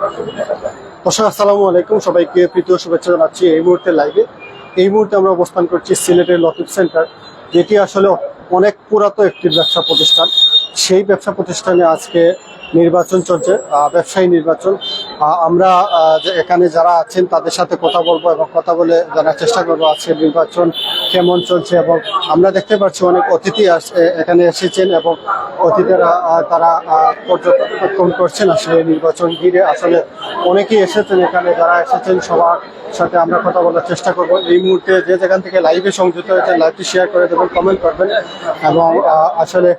দর্শক, আসসালামু আলাইকুম। সবাইকে প্রীতীয় শুভেচ্ছা জানাচ্ছি এই মুহূর্তে লাইভে এই মুহূর্তে আমরা অবস্থান করছি সিলেটের লতিফ সেন্টার যেটি আসলে অনেক পুরাতন একটি ব্যবসা প্রতিষ্ঠান। সেই ব্যবসা প্রতিষ্ঠানে আজকে নির্বাচন চলছে ব্যবসায়ী নির্বাচন। আমরা এখানে যারা আছেন তাদের সাথে কথা বলব এবং কথা বলে জানার চেষ্টা করব আজকে নির্বাচন কেমন চলছে এবং আমরা দেখতে পাচ্ছি অনেক অতিথি এখানে এসেছেন এবং অতিথিরা তারা পর্যবেক্ষণ করছেন। আসলে নির্বাচন ঘিরে আসলে অনেকেই এসেছেন এখানে, যারা এসেছেন সবার সাথে আমরা কথা বলার চেষ্টা করব। এই মুহূর্তে যে যেখান থেকে লাইভে সংযুক্ত হয়েছে লাইভটি শেয়ার করে দেবেন, কমেন্ট করবেন এবং আসলে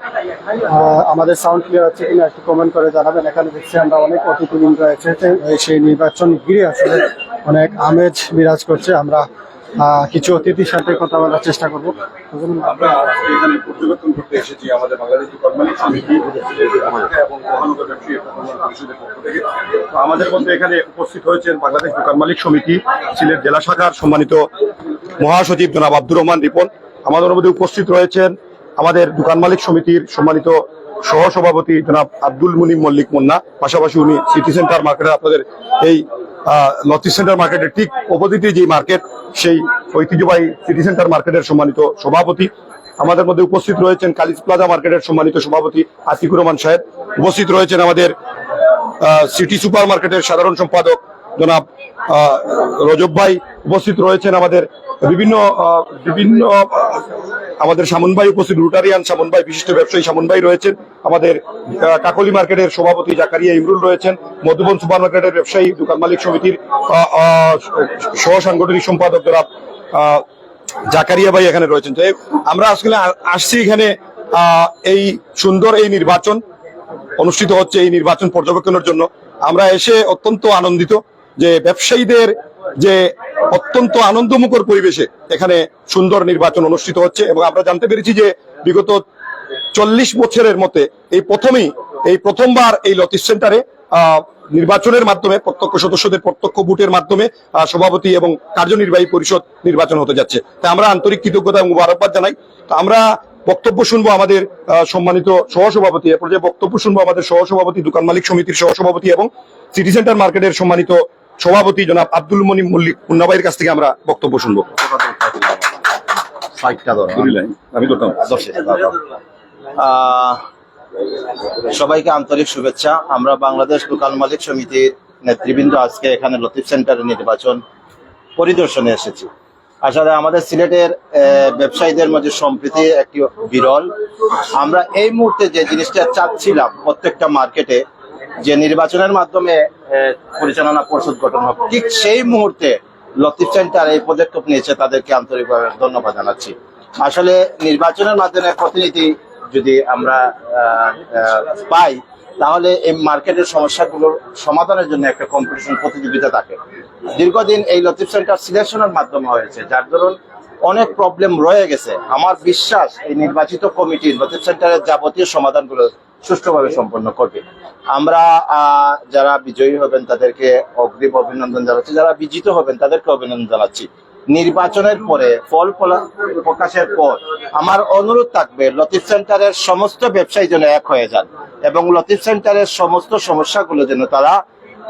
আমাদের সাউন্ড ক্লিয়ার আছে কিনা একটু কমেন্ট করে জানাবেন। এখানে দেখছি আমরা অনেক অতিথিবৃন্দ এই সেই নির্বাচন ঘিরে আসলে অনেক আমেজ বিরাজ করছে। আমরা কিছু অতিথির সাথে কথা বলার চেষ্টা করব। আমরা আমাদের আমাদের মধ্যে এখানে উপস্থিত হয়েছেন বাংলাদেশ দোকান মালিক সমিতি, সিলেট জেলা শাখার সম্মানিত মহাসচিব জনাব আব্দুর রহমান রিপন। আমাদের মধ্যে উপস্থিত রয়েছেন আমাদের দোকান মালিক সমিতির সম্মানিত সহসভাপতি জনাব আব্দুল মুনিম মল্লিক মুন্না, পাশাপাশি উনি সিটি সেন্টার মার্কেটে আপনাদের এই লতি সেন্টার মার্কেটের ঠিক অপোজিটে যে মার্কেট সেই ঐতিহ্যবাহী সিটি সেন্টার মার্কেটের সম্মানিত সভাপতি। আমাদের মধ্যে উপস্থিত রয়েছেন কালিজ প্লাজা মার্কেটের সম্মানিত সভাপতি আতিকুর রহমান সাহেব। উপস্থিত রয়েছেন আমাদের সিটি সুপার মার্কেটের সাধারণ সম্পাদক জনাব রজব ভাই। উপস্থিত রয়েছেন আমাদের বিভিন্ন বিভিন্ন আমাদের সামন ভাই উপস্থিত রুটারিয়ান সামন ভাই বিশিষ্ট ব্যবসায়ী সামন ভাই রয়েছেন। আমাদের কাকলি মার্কেটের সভাপতি জাকারিয়া ইমরুল রয়েছেন। মধুবন সুপার মার্কেটের ব্যবসায়ী দোকান মালিক সমিতির সহ সাংগঠনিক সম্পাদক আহ, জাকারিয়া ভাই এখানে রয়েছেন। তো আমরা আসলে আসছি এখানে এই সুন্দর এই নির্বাচন অনুষ্ঠিত হচ্ছে এই নির্বাচন পর্যবেক্ষণের জন্য। আমরা এসে অত্যন্ত আনন্দিত। যে ব্যবসায়ীদের যে অত্যন্ত আনন্দমুখর পরিবেশে এখানে সুন্দর নির্বাচন অনুষ্ঠিত হচ্ছে এবং আমরা জানতে পেরেছি যে বিগত চল্লিশ বছরের মধ্যে এই প্রথমেই, এই প্রথমবার এই লতিশ সেন্টারে নির্বাচনের মাধ্যমে, প্রত্যক্ষ সদস্যদের প্রত্যক্ষ ভোটের মাধ্যমে সভাপতি এবং কার্যনির্বাহী পরিষদ নির্বাচন হতে যাচ্ছে। তাই আমরা আন্তরিক কৃতজ্ঞতা এবং মুবারকবাদ জানাই। তো আমরা বক্তব্য শুনব আমাদের সম্মানিত সহসভাপতি, এ পর্যায়ে বক্তব্য শুনব আমাদের সহসভাপতি, দোকান মালিক সমিতির সহসভাপতি এবং সিটি সেন্টার মার্কেটের সম্মানিত সভাপতি জনাব আব্দুল মনিম মল্লিক মুন্নাবাইয়ের কাছ থেকে আমরা বক্তব্য শুনব। সবাইকে আন্তরিক শুভেচ্ছা। আমরা বাংলাদেশ দোকান মালিক সমিতির নেতৃবৃন্দ আজকে এখানে লতিফ সেন্টারে নির্বাচন পরিদর্শনে এসেছি। আসলে আমাদের সিলেটের ব্যবসায়ীদের মধ্যে সম্প্রীতি একটি বিরল। আমরা এই মুহূর্তে যে জিনিসটা চাচ্ছিলাম প্রত্যেকটা মার্কেটে যে নির্বাচনের মাধ্যমে পরিচালনা পরিষদ গঠন হবে, ঠিক সেই মুহূর্তে লতিফ সেন্টার এই পদক্ষেপ নিয়েছে তাদেরকে আন্তরিকভাবে ধন্যবাদ জানাচ্ছি। আসলে নির্বাচনের মাধ্যমে প্রতিনিধি যদি আমরা পাই, তাহলে এই মার্কেটের সমস্যাগুলোর সমাধানের জন্য একটা কম্পিটিশন প্রতিযোগিতা থাকে। দীর্ঘদিন এই লতিফ সেন্টার সিলেকশনের মাধ্যমে হয়েছে, যার ধরুন অনেক প্রবলেম রয়ে গেছে। আমার বিশ্বাস এই নির্বাচিত কমিটি লতিফ সেন্টারের যাবতীয় সমাধানগুলো সুষ্ঠুভাবে সম্পন্ন করবে। আমরা যারা বিজয়ী হবেন, তাদেরকে অগ্রিম অভিনন্দন জানাচ্ছি। যারা বিজিত হবেন, তাদেরকে অভিনন্দন জানাচ্ছি। নির্বাচনের পরে ফলা- প্রকাশের পর, আমার অনুরোধ থাকবে, লতিফ সেন্টারের সমস্ত ব্যবসায়ী যেন এক হয়ে যান এবং লতিফ সেন্টারের সমস্ত সমস্যাগুলো যেন তারা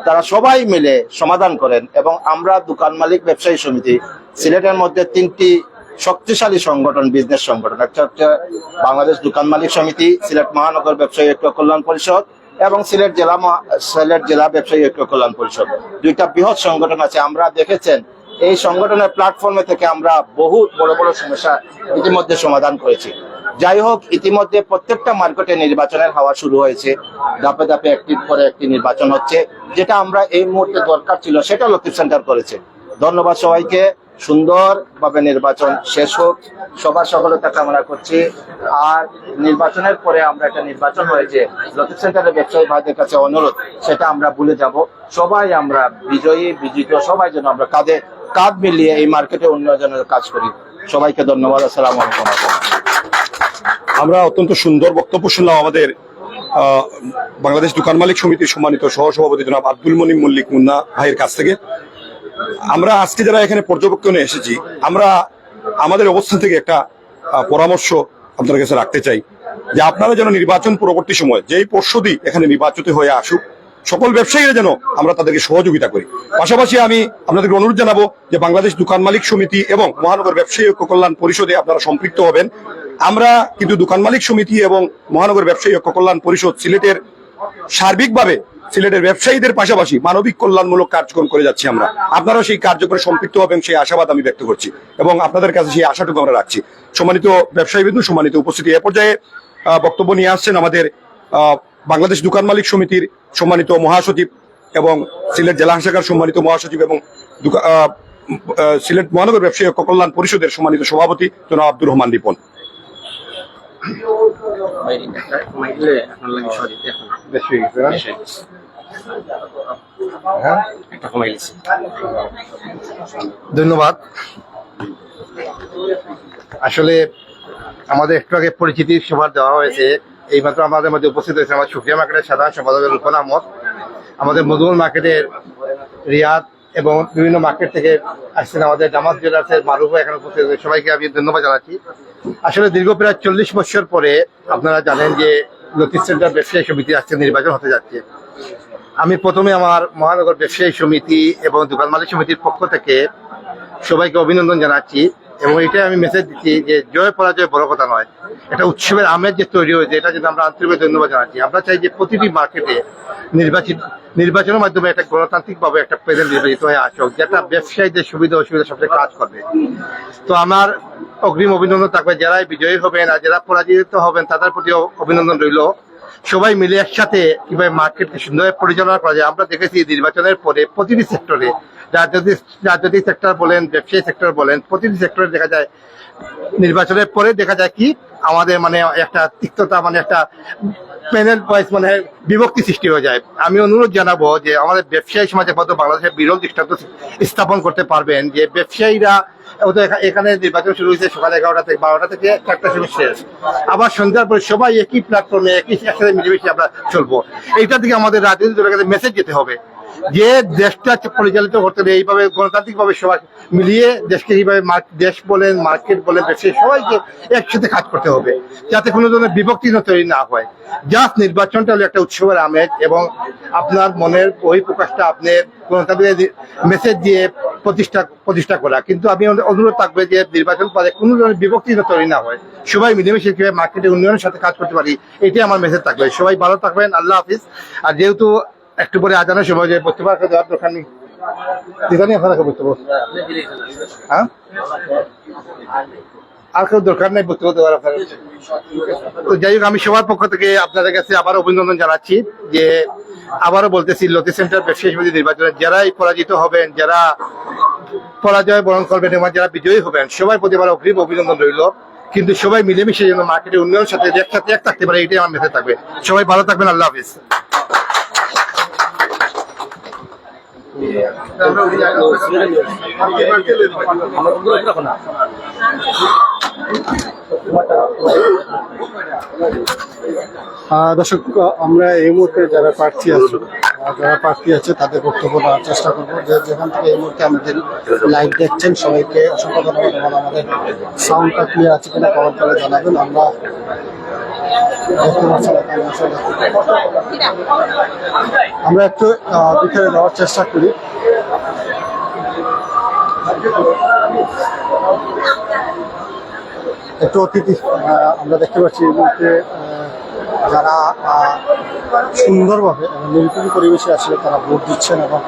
তারা সবাই মিলে সমাধান করেন এবং আমরা দোকান মালিক ব্যবসায়ী সমিতি, সিলেটের মধ্যে তিনটি শক্তিশালী সংগঠন বিজনেস সংগঠন, একটা হচ্ছে বাংলাদেশ দোকান মালিক সমিতি, সিলেট মহানগর ব্যবসায়ী ঐক্য কল্যাণ পরিষদ এবং সিলেট জেলা সিলেট জেলা ব্যবসায়ী ঐক্য কল্যাণ পরিষদ। দুইটা বৃহৎ সংগঠন আছে, আমরা দেখেছেন। এই সংগঠনের প্ল্যাটফর্মে থেকে আমরা বহু বড় বড় সমস্যা ইতিমধ্যে সমাধান করেছি। যাই হোক, ইতিমধ্যে প্রত্যেকটা মার্কেটে নির্বাচনের হাওয়া শুরু হয়েছে। ধাপে ধাপে একটির পরে একটি নির্বাচন হচ্ছে। যেটা আমরা এই মুহূর্তে দরকার ছিল, সেটা লতিফ সেন্টার করেছে। ধন্যবাদ সবাইকে। সুন্দরভাবে নির্বাচন শেষ হোক। সবার সফলতা কামনা করছি। আর নির্বাচনের পরে আমরা একটা নির্বাচন হয়েছে লতিফ সেন্টারের ব্যবসায়ী ভাইদের কাছে অনুরোধ, সেটা আমরা ভুলে যাব। সবাই আমরা বিজয়ী বিজিত সবাই যেন আমরা কাঁধে, কাঁধ মিলিয়ে এই মার্কেটে উন্নয়নের কাজ করি। সবাইকে ধন্যবাদ। আসসালামু আলাইকুম। আমরা অত্যন্ত সুন্দর বক্তব্য শুনলাম আমাদের বাংলাদেশ দোকান মালিক সমিতির সম্মানিত সহসভাপতি জনাব আব্দুল মনিম মল্লিক মুন্না ভাইয়ের কাছ থেকে। আমরা আজকে যারা এখানে পর্যবেক্ষণে এসেছি, আমরা আমাদের অবস্থান থেকে একটা পরামর্শ আপনাদের কাছে রাখতে চাই যে আপনারা যেন নির্বাচন পরবর্তী সময় যেই পরশুদি এখানে নির্বাচিত হয়ে আসুক, সকল ব্যবসায়ীরা যেন আমরা তাদেরকে সহযোগিতা করি। পাশাপাশি আমি আপনাদেরকে অনুরোধ জানাব যে বাংলাদেশ দোকান মালিক সমিতি এবং মহানগর ব্যবসায়ী ঐক্য কল্যাণ পরিষদে আপনারা সম্পৃক্ত হবেন। আমরা কিন্তু দোকান মালিক সমিতি এবং মহানগর ব্যবসায়ী ঐক্য কল্যাণ পরিষদ সিলেটের সার্বিকভাবে সিলেটের ব্যবসায়ীদের পাশাপাশি মানবিক কল্যাণমূলক কার্যক্রম করে যাচ্ছি আমরা। আপনারাও সেই কার্যক্রমে সম্পৃক্ত হবেন, সেই আশাবাদ আমি ব্যক্ত করছি। এবং আপনাদের কাছে সেই আশাটুকু আমরা রাখছি। সম্মানিত ব্যবসায়ী বিন্দু সম্মানিত উপস্থিতি, এ পর্যায়ে বক্তব্য নিয়ে আসছেন আমাদের বাংলাদেশ দোকান মালিক সমিতির সম্মানিত মহাসচিব এবং সিলেট জেলা শাখার সম্মানিত মহাসচিব এবং সিলেট মহানগর ব্যবসায়ী কল্যাণ পরিষদের সম্মানিত সভাপতি জনাব আব্দুর রহমান রিপন। ধন্যবাদ। আসলে আমাদের একটু আগে পরিচিতি সভার দেওয়া হয়েছে। এইমাত্র আমাদের মধ্যে উপস্থিত হয়েছে আমার সুফিয়া মার্কেটের সাধারণ সম্পাদক রূপন আহমদ। আমাদের মধুবন মার্কেটের রিয়াদ এবং বিভিন্ন মার্কেট থেকে আসছেন আমাদের জামাত জুয়েলার্সের মারুফ এখানে উপস্থিত সবাইকে আমি ধন্যবাদ জানাচ্ছি। আসলে দীর্ঘ প্রায় চল্লিশ বছর পরে আপনারা জানেন যে লতিফ সেন্টার ব্যবসায়ী সমিতি আজকে নির্বাচন হতে যাচ্ছে। আমি প্রথমে আমার মহানগর ব্যবসায়ী সমিতি এবং দোকান মালিক সমিতির পক্ষ থেকে সবাইকে অভিনন্দন জানাচ্ছি। এবং এটাই আমি মেসেজ দিচ্ছি যে জয় পরাজয় বড় কথা নয়। এটা উৎসবের আমেজ যে তৈরি হয়েছে, এটা যদি আমরা আন্তরিকভাবে ধন্যবাদ জানাচ্ছি। আমরা চাই যে প্রতিটি মার্কেটে নির্বাচিত, নির্বাচনের মাধ্যমে একটা গণতান্ত্রিকভাবে একটা প্রেজেন্ট নির্বাচিত হয়ে আসুক, যেটা ব্যবসায়ীদের সুবিধা অসুবিধা সবচেয়ে কাজ করবে। তো আমার অগ্রিম অভিনন্দন থাকবে। যারাই বিজয়ী হবেন আর যারা পরাজিত হবেন, তাদের প্রতি অভিনন্দন রইল। সবাই মিলে একসাথে কীভাবে মার্কেটকে সুন্দরভাবে পরিচালনা করা যায়, আমরা দেখেছি নির্বাচনের পরে প্রতিটি সেক্টরে রাজনৈতিক রাজনৈতিক সেক্টর বলেন, ব্যবসায়ী সেক্টর বলেন, প্রতিটি সেক্টরে দেখা যায়, নির্বাচনের পরে দেখা যায় কি আমাদের মানে একটা তিক্ততা মানে একটা প্যানেল ওয়াইজ মানে বিভক্তি সৃষ্টি হয়ে যায়। আমি অনুরোধ জানাব যে আমাদের ব্যবসায়ী সমাজের মধ্যে বাংলাদেশের বিরল দৃষ্টান্ত স্থাপন করতে পারবেন, যে ব্যবসায়ীরা এখানে নির্বাচন শুরু হয়েছে সকাল এগারোটা থেকে বারোটা থেকে চারটা সময় শেষ আবার সন্ধ্যার পরে সবাই একই প্ল্যাটফর্মে একই একসাথে মিলেমিশে আমরা চলবো। এইটা দিকে আমাদের রাজনৈতিক দলের কাছে মেসেজ যেতে হবে। যে দেশটা পরিচালিত করতে হবে, এইভাবে গণতান্ত্রিক ভাবে সবাই মিলিয়ে দেশকে এইভাবে দেশ বলেন, মার্কেট বলেন ব্যবসায়ী সবাইকে একসাথে কাজ করতে হবে, যাতে কোনো ধরনের বিভক্তি তৈরি না হয়। জাস্ট নির্বাচনটা হলো একটা উৎসবের আমেজ এবং আপনার মনের ওই প্রকাশটা আপনার গণতান্ত্রিক মেসেজ দিয়ে প্রতিষ্ঠা প্রতিষ্ঠা করা। কিন্তু আমি অনুরোধ থাকবে যে নির্বাচন পরে কোনো ধরনের বিভক্তি তৈরি না হয়। সবাই মিলেমিশে কীভাবে মার্কেটের উন্নয়নের সাথে কাজ করতে পারি, এটাই আমার মেসেজ থাকবে। সবাই ভালো থাকবেন, আল্লাহ হাফিজ। আর যেহেতু একটু পরে আজানের সময় যে বক্তব্য রাখা দেওয়ার দরকার নেই দিদানি আপনার কাছে বক্তব্য? হ্যাঁ? আর কেউ দরকার নেই বক্তব্য দেওয়ার আপনার তো যাই হোক, আমি সবার পক্ষ থেকে আপনাদের কাছে আবার অভিনন্দন জানাচ্ছি যে আবারও বলতেছি, লতি সেন্টার ব্যবসায়ী নির্বাচনে যারাই পরাজিত হবেন, যারা পরাজয় বরণ করবেন এবং যারা বিজয়ী হবেন, সবাই প্রতি আবার অগ্রিম অভিনন্দন রইল। কিন্তু সবাই মিলেমিশে যেন মার্কেটের উন্নয়নের সাথে একসাথে এক থাকতে পারে, এটাই আমার মেসেজ থাকবে। সবাই ভালো থাকবেন, আল্লাহ হাফিজ। দর্শক, আমরা এই মুহূর্তে যারা প্রার্থী আছে, যারা প্রার্থী আছে, তাদের বক্তব্য দেওয়ার চেষ্টা করব। যে যেখান থেকে এই মুহূর্তে আমাদের লাইভ দেখছেন, সবাইকে অসংখ্য ধন্যবাদ আমাদের সাউন্ডটা ক্লিয়ার আছে কিনা কমেন্ট করে জানাবেন। আমরা আমরা একটু ভিতরে যাওয়ার চেষ্টা করি। একটু অতিথি আমরা দেখতে পাচ্ছি এই মুহূর্তে যারা সুন্দরভাবে নির্বিঘ্ন পরিবেশে আসলে তারা ভোট দিচ্ছেন এবং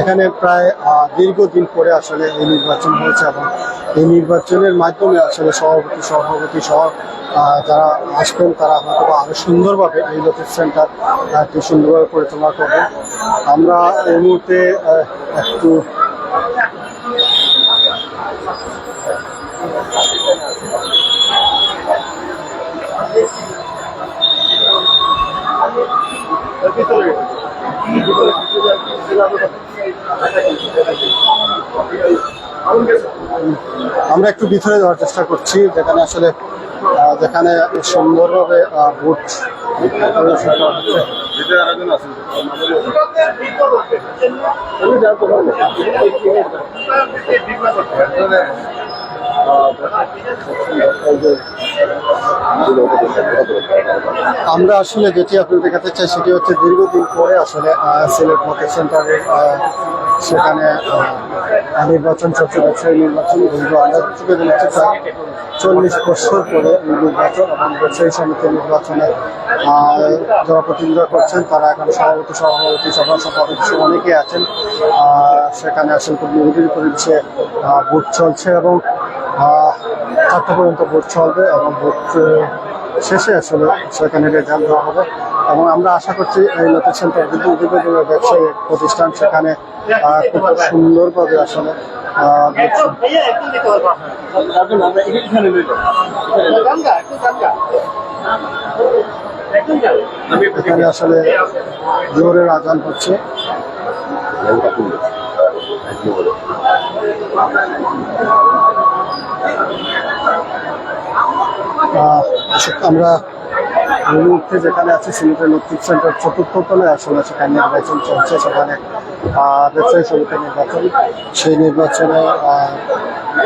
এখানে প্রায় দীর্ঘদিন পরে আসলে এই নির্বাচন হয়েছে এবং এই নির্বাচনের মাধ্যমে আসলে সভাপতি সভাপতি সহ যারা আসবেন তারা হয়তো বা আরও সুন্দরভাবে এই লতিফ সেন্টার একটু সুন্দরভাবে পরিচালনা করবেন। আমরা এই মুহূর্তে একটু আমরা একটু ভিতরে যাওয়ার চেষ্টা করছি যেখানে আসলে যেখানে সুন্দরভাবে করা হচ্ছে। আমরা আসলে যেটি আপনাদের দেখাতে চাই সেটি হচ্ছে দীর্ঘদিন পরে আসলে সিলেট মার্কেট সেন্টারে সেখানে নির্বাচন চলছে ব্যবসায়ী নির্বাচন আমরা থেকে দেখতে চাই চল্লিশ বছর পরে নির্বাচন এবং ব্যবসায়ী সমিতির নির্বাচনে যারা প্রতিনিধিত্ব করছেন, তারা এখন সভাপতি সভাপতি সভা সভাপতি অনেকে আছেন। সেখানে আসলে খুব নিরিবিলি পরিবেশে ভোট চলছে এবং চারটা পর্যন্ত ভোট চলবে এবং ভোট শেষে আসলে সেখানে রেজাল্ট দেওয়া হবে। এবং আমরা আশা করছি এই লোকের সেন্টার কিন্তু দীর্ঘদিনের ব্যবসায়ী প্রতিষ্ঠান সেখানে খুব সুন্দরভাবে আসলে এখানে আসলে জোরের আজান হচ্ছে। আহ, আমরা মুহূর্তে যেখানে আছে সিলেটের লক্ষ্মী সেন্টার চতুর্থ তলায় আসলে সেখানে নির্বাচন চলছে সেখানে ব্যবসায়ী সমিতির নির্বাচন। সেই নির্বাচনে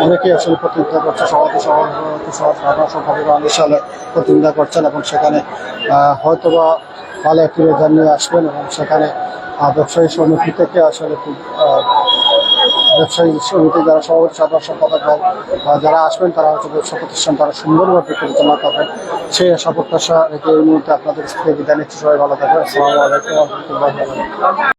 অনেকেই আসলে প্রতিনিধিত্ব করছে, সভাপতি সভাপতি সাধারণ অনেক সালে প্রতিনিধিত্ব করছেন এবং সেখানে হয়তোবা ভালো একটি রেজাল্ট নিয়ে আসবেন এবং সেখানে ব্যবসায়ী সমিতি থেকে আসলে খুব ব্যবসায়ী সমিতি যারা সভাপতি সাধারণ সম্পাদক বা যারা আসবেন, তারা হচ্ছে ব্যবসা প্রতিষ্ঠান তারা সুন্দরভাবে পরিচালনা করবেন। সেই আশা প্রত্যাশা রেখে এই মুহূর্তে আপনাদের থেকে বিদায় নিচ্ছি। সবাই ভালো থাকবেন। আসসালামু আলাইকুম।